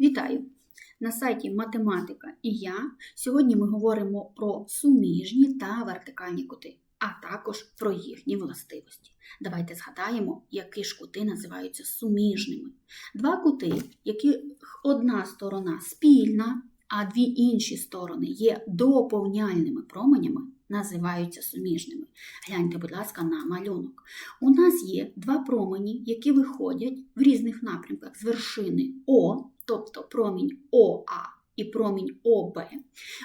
Вітаю! На сайті Математика і я. Сьогодні ми говоримо про суміжні та вертикальні кути, а також про їхні властивості. Давайте згадаємо, які ж кути називаються суміжними. Два кути, яких одна сторона спільна, а дві інші сторони є доповняльними променями, називаються суміжними. Гляньте, будь ласка, на малюнок. У нас є два промені, які виходять в різних напрямках з вершини О, тобто промінь ОА і промінь ОБ.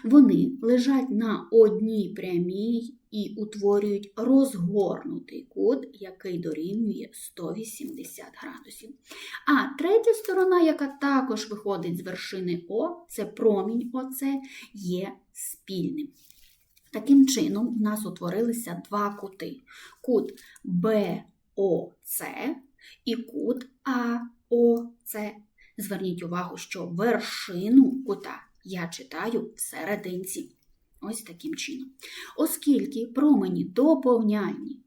Вони лежать на одній прямій і утворюють розгорнутий кут, який дорівнює 180 градусів. А третя сторона, яка також виходить з вершини О, це промінь ОЦ, є спільним. Таким чином, у нас утворилися два кути: кут БОЦ і кут АОЦ. Зверніть увагу, що вершину кута я читаю в серединці. Ось таким чином. Оскільки промені доповняльні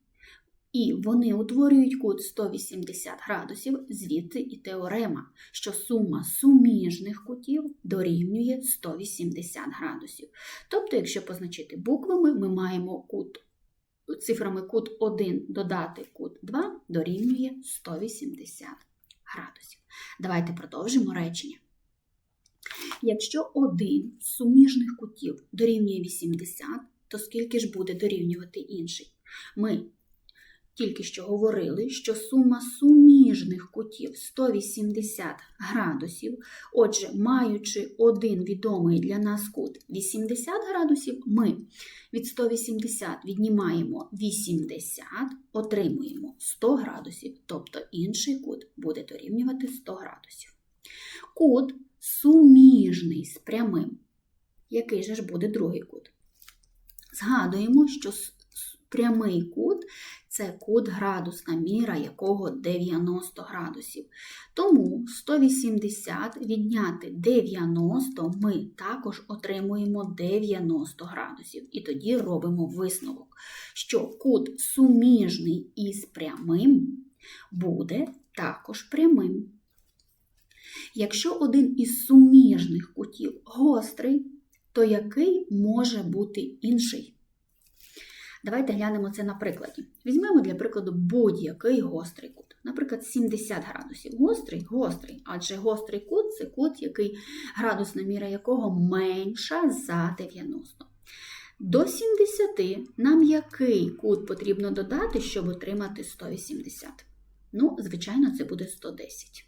і вони утворюють кут 180 градусів, звідти і теорема, що сума суміжних кутів дорівнює 180 градусів. Тобто, якщо позначити буквами, ми маємо кут цифрами кут 1 додати кут 2 дорівнює 180 градусів. Давайте продовжимо речення. Якщо один з суміжних кутів дорівнює 80, то скільки ж буде дорівнювати інший? Ми тільки що говорили, що сума суміжних кутів 180 градусів. Отже, маючи один відомий для нас кут 80 градусів, ми від 180 віднімаємо 80, отримуємо 100 градусів, тобто інший кут буде дорівнювати 100 градусів. Кут суміжний з прямим. Який же ж буде другий кут? Згадуємо, що прямий кут це кут градусна міра, якого 90 градусів. Тому 180 відняти 90 ми також отримуємо 90 градусів. І тоді робимо висновок, що кут суміжний із прямим буде також прямим. Якщо один із суміжних кутів гострий, то який може бути інший? Давайте глянемо це на прикладі. Візьмемо для прикладу будь-який гострий кут. Наприклад, 70 градусів. Гострий, гострий, адже гострий кут це кут, який градусна міра якого менша за 90. До 70 нам який кут потрібно додати, щоб отримати 180? Ну, звичайно, це буде 110.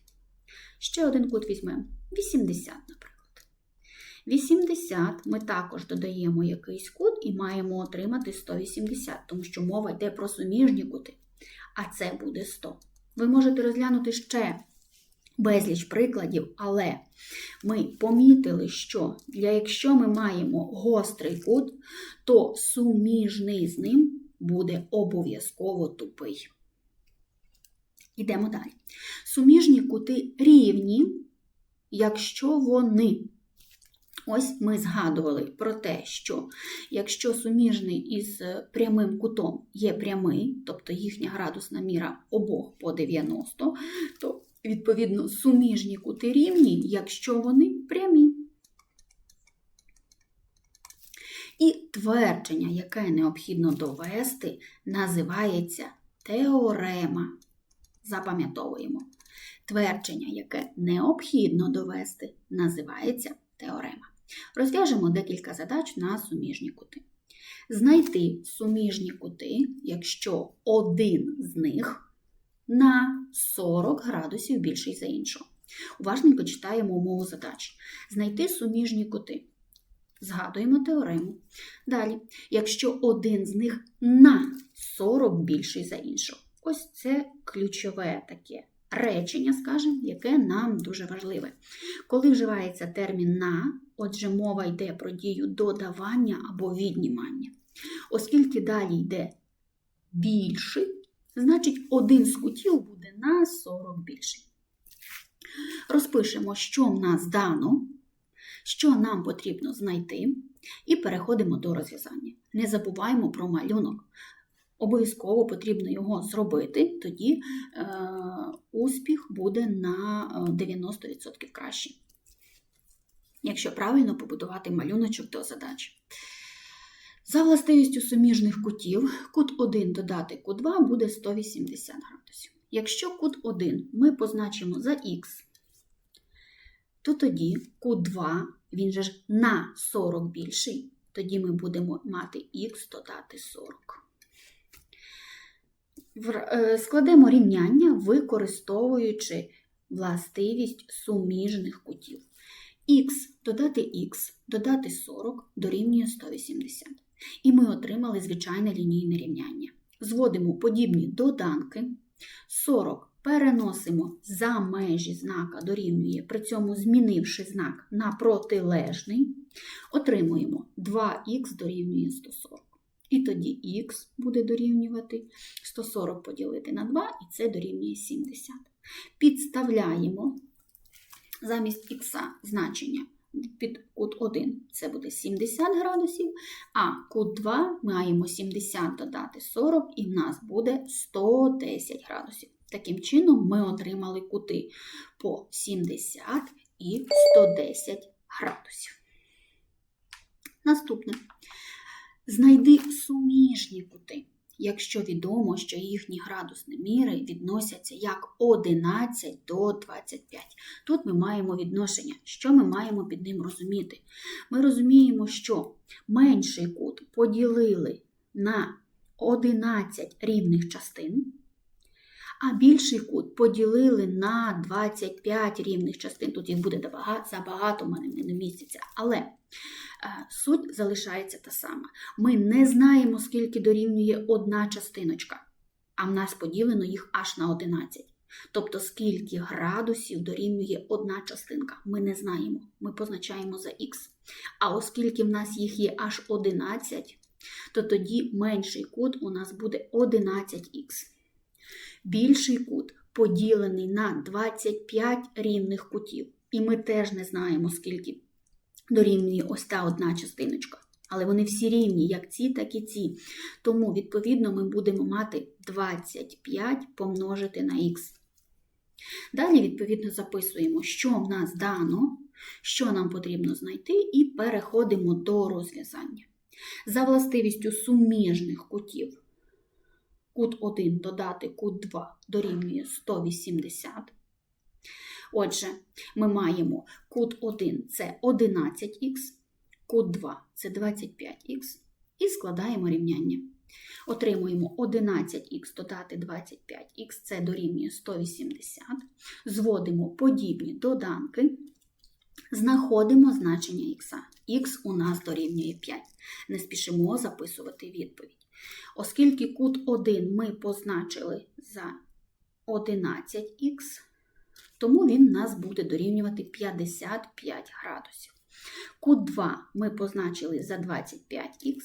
Ще один кут візьмемо 80, наприклад. 80 ми також додаємо якийсь кут і маємо отримати 180, тому що мова йде про суміжні кути, а це буде 100. Ви можете розглянути ще безліч прикладів, але ми помітили, що для якщо ми маємо гострий кут, то суміжний з ним буде обов'язково тупий. Йдемо далі. Суміжні кути рівні, якщо вони Ось ми згадували про те, що якщо суміжний із прямим кутом є прямий, тобто їхня градусна міра обох по 90, то, відповідно, суміжні кути рівні, якщо вони прямі. І твердження, яке необхідно довести, називається теорема. Запам'ятовуємо. Твердження, яке необхідно довести, називається теорема. Розв'яжемо декілька задач на суміжні кути. Знайти суміжні кути, якщо один з них на 40 градусів більший за іншого. Уважненько читаємо умову задач. Знайти суміжні кути. Згадуємо теорему. Далі, якщо один з них на 40 більший за іншого. Ось це ключове таке речення, скажімо, яке нам дуже важливе. Коли вживається термін на, отже, мова йде про дію додавання або віднімання. Оскільки далі йде більший, значить один з кутів буде на 40 більший. Розпишемо, що в нас дано, що нам потрібно знайти, і переходимо до розв'язання. Не забуваємо про малюнок. Обов'язково потрібно його зробити, тоді е, успіх буде на 90% кращий. Якщо правильно побудувати малюночок до задачі. За властивістю суміжних кутів, кут 1 додати кут 2 буде 180 градусів. Якщо кут 1 ми позначимо за х, то тоді кут 2, він же ж на 40 більший, тоді ми будемо мати х додати 40. Е, Складемо рівняння, використовуючи властивість суміжних кутів. Х додати х додати 40 дорівнює 180. І ми отримали звичайне лінійне рівняння. Зводимо подібні доданки. 40 переносимо за межі знака дорівнює, при цьому змінивши знак на протилежний, отримуємо 2х дорівнює 140. І тоді х буде дорівнювати 140 поділити на 2, і це дорівнює 70. Підставляємо замість х значення під кут 1 це буде 70 градусів, а кут 2 маємо 70 додати 40, і в нас буде 110 градусів. Таким чином, ми отримали кути по 70 і 110 градусів. Наступне. Знайди суміжні кути, якщо відомо, що їхні градусні міри відносяться як 11 до 25. Тут ми маємо відношення. Що ми маємо під ним розуміти? Ми розуміємо, що менший кут поділили на 11 рівних частин, а більший кут поділили на 25 рівних частин. Тут їх буде забагато, в мене не міститься. Але е, суть залишається та сама. Ми не знаємо, скільки дорівнює одна частиночка, а в нас поділено їх аж на 11. Тобто, скільки градусів дорівнює одна частинка, ми не знаємо. Ми позначаємо за х. А оскільки в нас їх є аж 11, то тоді менший кут у нас буде 11х. Більший кут поділений на 25 рівних кутів. І ми теж не знаємо, скільки дорівнює ось та одна частиночка. Але вони всі рівні, як ці, так і ці. Тому, відповідно, ми будемо мати 25 помножити на х. Далі, відповідно, записуємо, що в нас дано, що нам потрібно знайти, і переходимо до розв'язання. За властивістю суміжних кутів кут 1 додати кут 2 дорівнює 180. Отже, ми маємо кут 1 це 11х, кут 2 це 25х, і складаємо рівняння. Отримуємо 11х додати 25х, це дорівнює 180. Зводимо подібні доданки, знаходимо значення х. Х у нас дорівнює 5. Не спішимо записувати відповідь. Оскільки кут 1 ми позначили за 11х, тому він нас буде дорівнювати 55 градусів. Кут 2 ми позначили за 25х,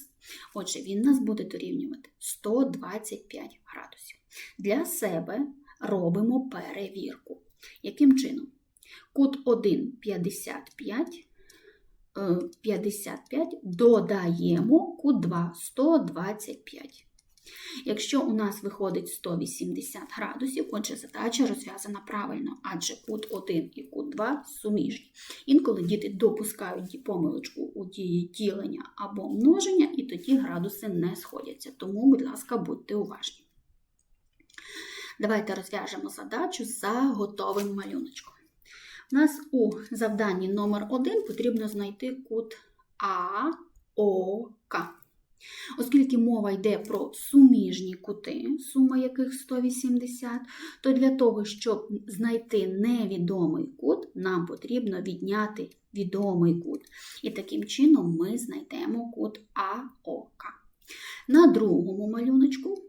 отже, він нас буде дорівнювати 125 градусів. Для себе робимо перевірку. Яким чином? Кут 1 55, е, 55 додаємо кут 2 125. Якщо у нас виходить 180 градусів, отже, задача розв'язана правильно, адже кут 1 і кут 2 суміжні. Інколи діти допускають помилочку у дії ділення або множення, і тоді градуси не сходяться. Тому, будь ласка, будьте уважні. Давайте розв'яжемо задачу за готовим малюночком. У нас у завданні номер 1 потрібно знайти кут АОК. Оскільки мова йде про суміжні кути, сума яких 180, то для того, щоб знайти невідомий кут, нам потрібно відняти відомий кут. І таким чином ми знайдемо кут АОК. На другому малюночку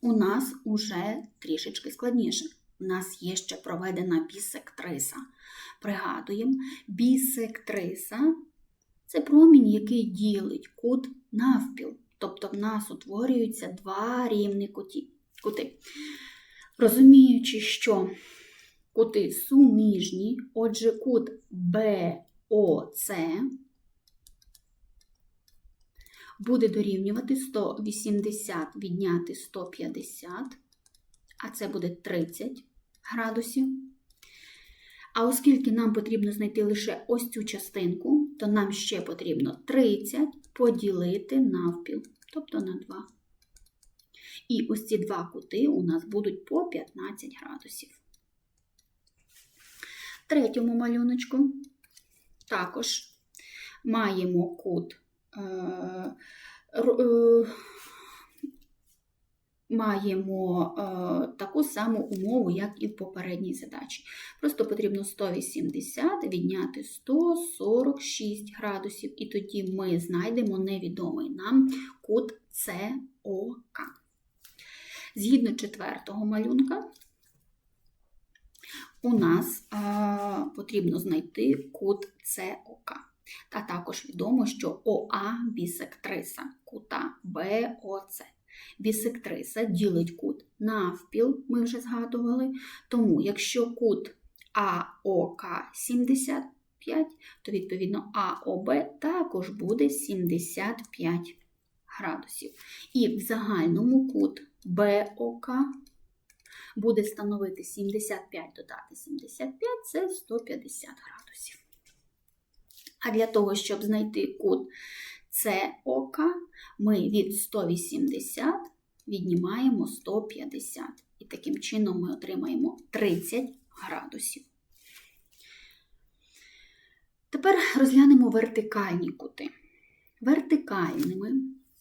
у нас уже трішечки складніше. У нас є ще проведена бісектриса. Пригадуємо, бісектриса це промінь, який ділить кут навпіл. Тобто в нас утворюються два рівні кути. Розуміючи, що кути суміжні, отже, кут БОЦ буде дорівнювати 180 відняти 150, а це буде 30 градусів. А оскільки нам потрібно знайти лише ось цю частинку, то нам ще потрібно 30 поділити навпіл, тобто на 2. І ось ці два кути у нас будуть по 15 градусів. Третьому малюночку також маємо кут. Е, е, маємо е, таку саму умову, як і в попередній задачі. Просто потрібно 180 відняти 146 градусів, і тоді ми знайдемо невідомий нам кут СОК. Згідно четвертого малюнка, у нас е, потрібно знайти кут СОК. Та також відомо, що ОА бісектриса кута БОЦ. Бісектриса ділить кут навпіл, ми вже згадували. Тому, якщо кут АОК 75, то відповідно АОБ також буде 75 градусів. І в загальному кут БОК буде становити 75 додати 75 це 150 градусів. А для того, щоб знайти кут СОК, ми від 180 віднімаємо 150. І таким чином ми отримаємо 30 градусів. Тепер розглянемо вертикальні кути. Вертикальними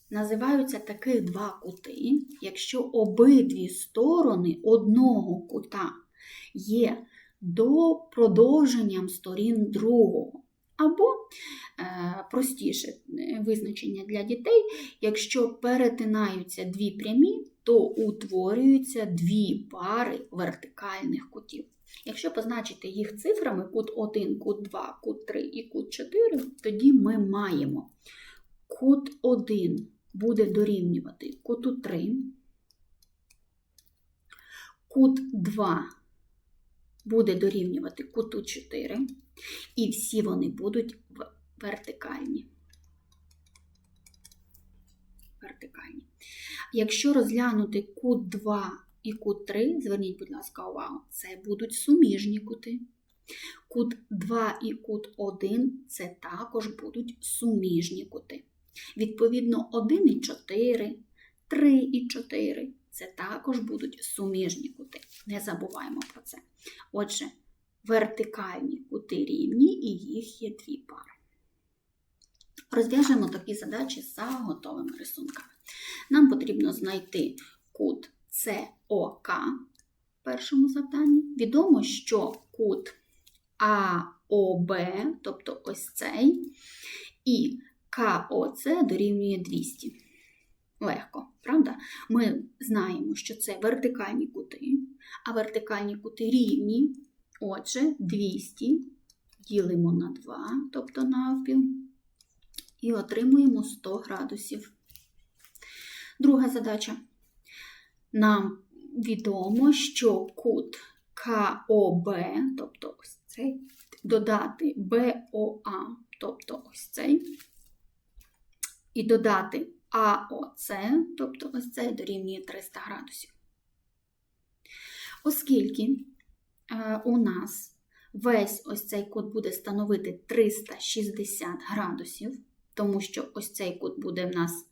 називаються таких два кути, якщо обидві сторони одного кута є до продовженням сторін другого. Або е, простіше е, визначення для дітей, якщо перетинаються дві прямі, то утворюються дві пари вертикальних кутів. Якщо позначити їх цифрами кут 1, кут 2, кут 3 і кут 4, тоді ми маємо кут 1 буде дорівнювати куту 3, кут 2 буде дорівнювати куту 4, і всі вони будуть вертикальні. Вертикальні. Якщо розглянути кут 2 і кут 3, зверніть, будь ласка, увагу, це будуть суміжні кути. Кут 2 і кут 1 це також будуть суміжні кути. Відповідно, 1 і 4, 3 і 4 це також будуть суміжні кути. Не забуваємо про це. Отже, вертикальні кути рівні і їх є дві пари. Розв'яжемо такі задачі за готовими рисунками. Нам потрібно знайти кут СОК в першому завданні. Відомо, що кут АОБ, тобто ось цей, і КОЦ дорівнює 200. Легко, правда? Ми знаємо, що це вертикальні кути, а вертикальні кути рівні. Отже, 200 ділимо на 2, тобто навпіл, і отримуємо 100 градусів. Друга задача. Нам відомо, що кут КОБ, тобто ось цей, додати БОА, тобто ось цей, і додати АОЦ, тобто ось цей дорівнює 300 градусів. Оскільки у нас весь ось цей кут буде становити 360 градусів, тому що ось цей кут буде в нас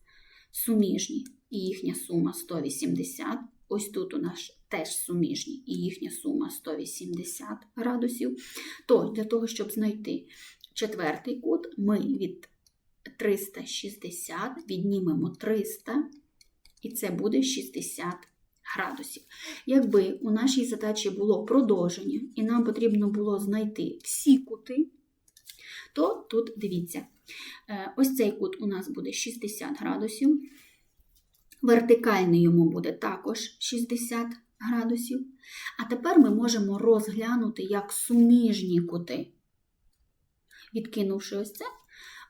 суміжні, і їхня сума 180. Ось тут у нас теж суміжні, і їхня сума 180 градусів. То для того, щоб знайти четвертий кут, ми від 360 віднімемо 300, і це буде 60 градусів. Якби у нашій задачі було продовження, і нам потрібно було знайти всі кути, то тут дивіться, е, ось цей кут у нас буде 60 градусів, вертикальний йому буде також 60 градусів. А тепер ми можемо розглянути як суміжні кути. Відкинувши ось це,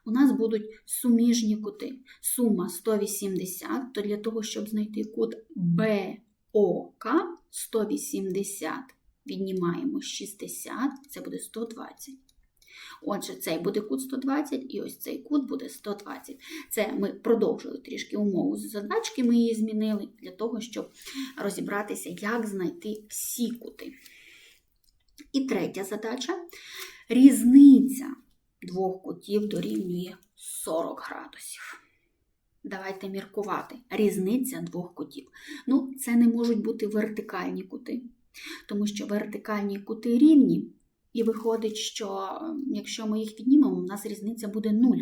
у нас будуть суміжні кути. Сума 180, то для того, щоб знайти кут БОК 180, віднімаємо 60, це буде 120. Отже, цей буде кут 120, і ось цей кут буде 120. Це ми продовжили трішки умову з задачки, ми її змінили для того, щоб розібратися, як знайти всі кути. І третя задача. Різниця двох кутів дорівнює 40 градусів. Давайте міркувати. Різниця двох кутів. Ну, це не можуть бути вертикальні кути, тому що вертикальні кути рівні, і виходить, що якщо ми їх віднімемо, у нас різниця буде 0.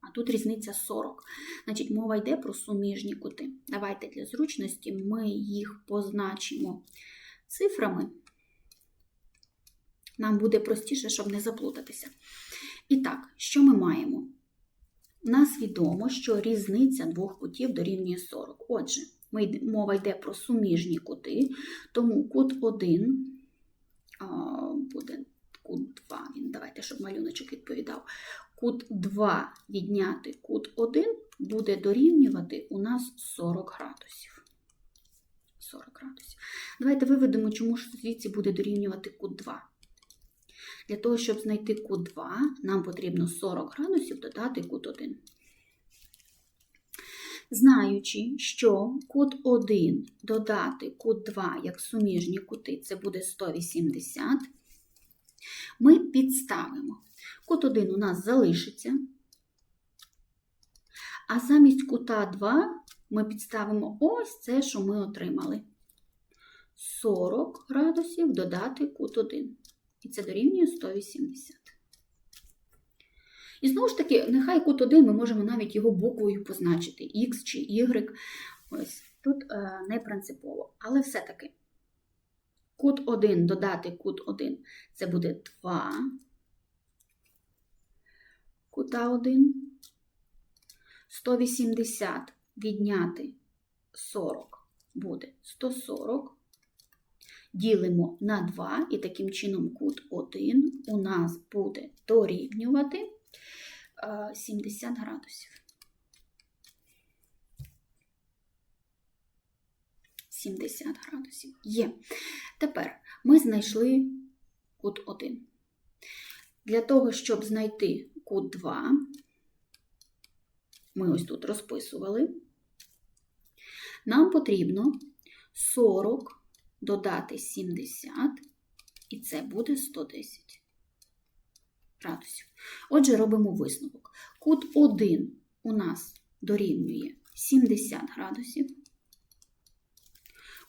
А тут різниця 40. Значить, мова йде про суміжні кути. Давайте для зручності ми їх позначимо цифрами. Нам буде простіше, щоб не заплутатися. І так, що ми маємо? Нас відомо, що різниця двох кутів дорівнює 40. Отже, мова йде про суміжні кути, тому кут 1 а, буде кут 2. Давайте, щоб малюночок відповідав. Кут 2 відняти кут 1 буде дорівнювати у нас 40 градусів. 40 градусів. Давайте виведемо, чому ж звідси буде дорівнювати кут 2. Для того, щоб знайти кут 2, нам потрібно 40 градусів додати кут 1. Знаючи, що кут 1 додати кут 2 як суміжні кути, це буде 180, ми підставимо. Кут 1 у нас залишиться, а замість кута 2 ми підставимо ось це, що ми отримали. 40 градусів додати кут 1. І це дорівнює 180. І знову ж таки, нехай кут 1 ми можемо навіть його буквою позначити, X чи Y. Ось тут е, не принципово. Але все-таки кут 1 додати кут 1 це буде 2 кута 1. 180 відняти 40 буде 140 ділимо на 2, і таким чином кут 1 у нас буде дорівнювати е, 70 градусів. 70 градусів. Є. Тепер ми знайшли кут 1. Для того, щоб знайти кут 2, ми ось тут розписували, нам потрібно 40 додати 70, і це буде 110 градусів. Отже, робимо висновок. Кут 1 у нас дорівнює 70 градусів,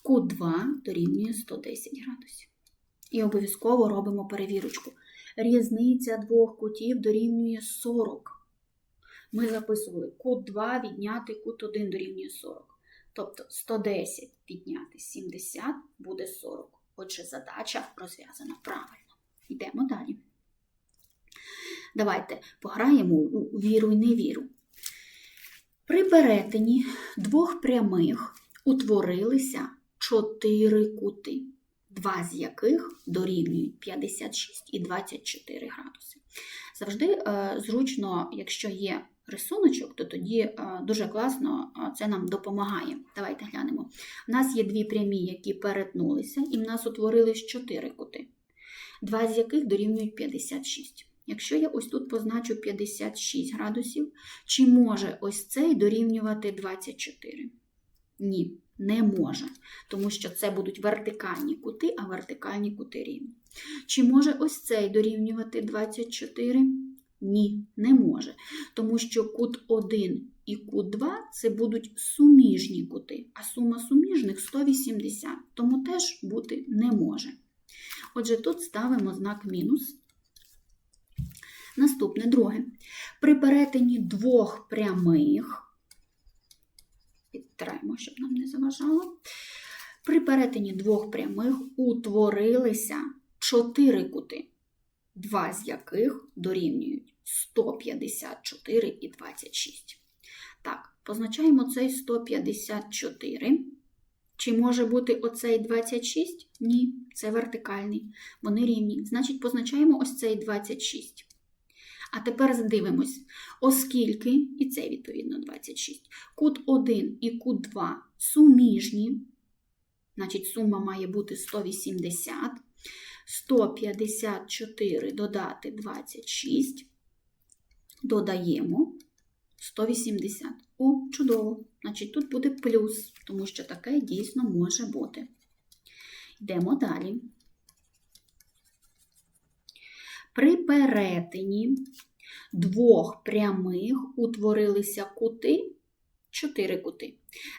кут 2 дорівнює 110 градусів. І обов'язково робимо перевірочку. Різниця двох кутів дорівнює 40. Ми записували кут 2 відняти кут 1 дорівнює 40. Тобто 110 підняти 70 буде 40. Отже, задача розв'язана правильно. Йдемо далі. Давайте пограємо у віру і невіру. При перетині двох прямих утворилися чотири кути, два з яких дорівнюють 56 і 24 градуси. Завжди е, зручно, якщо є рисуночок, то тоді е, дуже класно е, це нам допомагає. Давайте глянемо. У нас є дві прямі, які перетнулися, і в нас утворились чотири кути, два з яких дорівнюють 56. Якщо я ось тут позначу 56 градусів, чи може ось цей дорівнювати 24? Ні, не може, тому що це будуть вертикальні кути, а вертикальні кути рівні. Чи може ось цей дорівнювати 24? Ні, не може. Тому що кут 1 і кут 2 це будуть суміжні кути, а сума суміжних 180, тому теж бути не може. Отже, тут ставимо знак мінус. Наступне друге. При перетині двох прямих, підтираємо, щоб нам не заважало. При перетині двох прямих утворилися чотири кути, два з яких дорівнюють 154 і 26. Так, позначаємо цей 154. Чи може бути оцей 26? Ні, це вертикальний. Вони рівні. Значить, позначаємо ось цей 26. А тепер задивимось, оскільки, і це відповідно 26, кут 1 і кут 2 суміжні, значить сума має бути 180, 154 додати 26, додаємо 180. О, чудово! Значить, тут буде плюс, тому що таке дійсно може бути. Йдемо далі. При перетині двох прямих утворилися кути, чотири кути,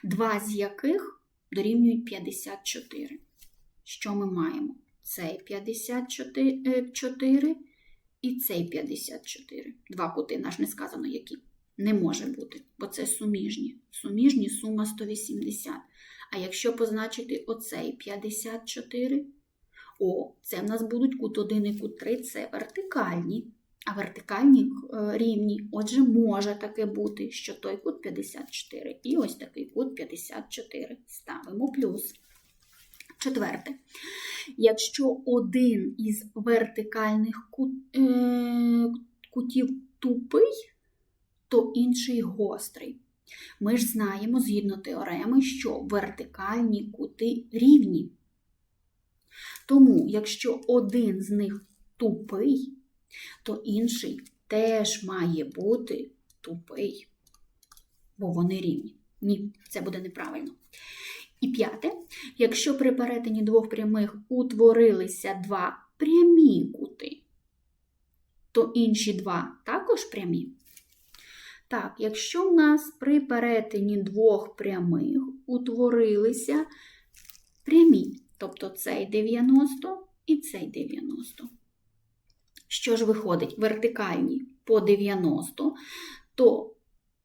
два з яких дорівнюють 54. Що ми маємо? Цей 54 і цей 54. Два кути, наш не сказано які. Не може бути, бо це суміжні. Суміжні сума 180. А якщо позначити оцей 54, о, це в нас будуть кут 1 і кут 3, це вертикальні. А вертикальні е, рівні, отже, може таке бути, що той кут 54 і ось такий кут 54. Ставимо плюс. Четверте. Якщо один із вертикальних кут, е, кутів тупий, то інший гострий. Ми ж знаємо згідно теореми, що вертикальні кути рівні. Тому, якщо один з них тупий, то інший теж має бути тупий, бо вони рівні. Ні, це буде неправильно. І п'яте, якщо при перетині двох прямих утворилися два прямі кути, то інші два також прямі. Так, якщо в нас при перетині двох прямих утворилися прямі, тобто цей 90 і цей 90. Що ж виходить, вертикальні по 90, то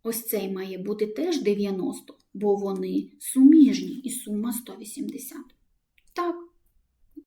ось цей має бути теж 90, бо вони суміжні і сума 180. Так,